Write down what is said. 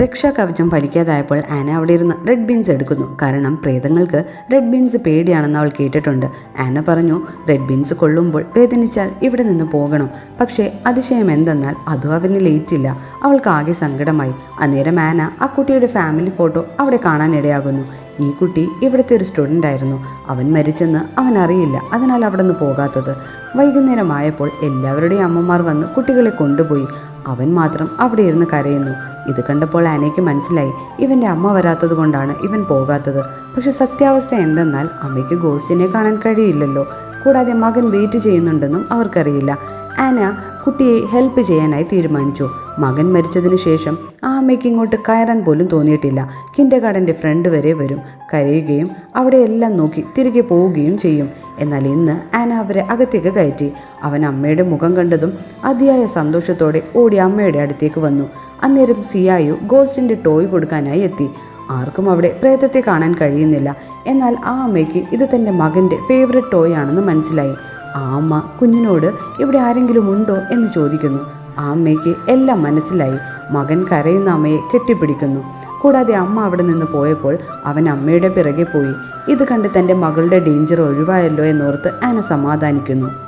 രക്ഷാകവചം ഫലിക്കാതായപ്പോൾ ആന അവിടെ ഇരുന്ന് റെഡ് ബീൻസ് എടുക്കുന്നു. കാരണം പ്രേതങ്ങൾക്ക് റെഡ് ബീൻസ് പേടിയാണെന്ന് അവൾ കേട്ടിട്ടുണ്ട്. ആന പറഞ്ഞു റെഡ് ബീൻസ് കൊള്ളുമ്പോൾ വേദനിച്ചാൽ ഇവിടെ നിന്ന് പോകണം. പക്ഷേ അതിശയം എന്തെന്നാൽ അതും അവന് ലേറ്റില്ല അവൾക്ക് ആകെ സങ്കടമായി. അന്നേരം ആന ആ കുട്ടിയുടെ ഫാമിലി ഫോട്ടോ അവിടെ കാണാനിടയാകുന്നു. ഈ കുട്ടി ഇവിടുത്തെ ഒരു സ്റ്റുഡന്റ് ആയിരുന്നു. അവൻ മരിച്ചെന്ന് അവൻ അറിയില്ല. അതിനാൽ അവിടെ നിന്ന് പോകാത്തത്. വൈകുന്നേരമായപ്പോൾ എല്ലാവരുടെയും അമ്മമാർ വന്ന് കുട്ടികളെ കൊണ്ടുപോയി. അവൻ മാത്രം അവിടെ ഇരുന്ന് കരയുന്നു. ഇത് കണ്ടപ്പോൾ ആനയ്ക്ക് മനസ്സിലായി. ഇവന്റെ അമ്മ വരാത്തത് കൊണ്ടാണ് ഇവൻ പോകാത്തത്. പക്ഷെ സത്യാവസ്ഥ എന്തെന്നാൽ അമ്മയ്ക്ക് ഗോസ്റ്റിനെ കാണാൻ കഴിയില്ലല്ലോ. കൂടാതെ മകൻ വെയിറ്റ് ചെയ്യുന്നുണ്ടെന്നും അവർക്കറിയില്ല. ആന കുട്ടിയെ ഹെൽപ്പ് ചെയ്യാനായി തീരുമാനിച്ചു. മകൻ മരിച്ചതിന് ശേഷം ആ അമ്മയ്ക്ക് ഇങ്ങോട്ട് കയറാൻ പോലും തോന്നിയിട്ടില്ല. കിന്റെ ഗാർഡന്റെ ഫ്രണ്ട് വരെ വരും. കരയുകയും അവിടെയെല്ലാം നോക്കി തിരികെ പോവുകയും ചെയ്യും. എന്നാൽ ഇന്ന് ആന അവരെ അകത്തേക്ക് കയറ്റി. അവൻ അമ്മയുടെ മുഖം കണ്ടതും അതിയായ സന്തോഷത്തോടെ ഓടി അമ്മയുടെ അടുത്തേക്ക് വന്നു. അന്നേരം സിയായു ഗോസ്റ്റിന്റെ ടോയ് കൊടുക്കാനായി എത്തി. ആർക്കും അവിടെ പ്രേതത്തെ കാണാൻ കഴിയുന്നില്ല. എന്നാൽ ആ അമ്മയ്ക്ക് ഇത് തന്റെ മകന്റെ ഫേവററ്റ് ടോയ് ആണെന്ന് മനസ്സിലായി. ആ അമ്മ കുഞ്ഞിനോട് ഇവിടെ ആരെങ്കിലും ഉണ്ടോ? എന്ന് ചോദിക്കുന്നു. ആ അമ്മയ്ക്ക് എല്ലാം മനസ്സിലായി. മകൻ കരയുന്ന അമ്മയെ കെട്ടിപ്പിടിക്കുന്നു. കൂടാതെ അമ്മ അവിടെ നിന്ന് പോയപ്പോൾ അവൻ അമ്മയുടെ പിറകെ പോയി. ഇത് കണ്ട് തന്റെ മകളുടെ ഡേഞ്ചർ ഒഴിവായല്ലോ എന്നോർത്ത് ആന സമാധാനിക്കുന്നു.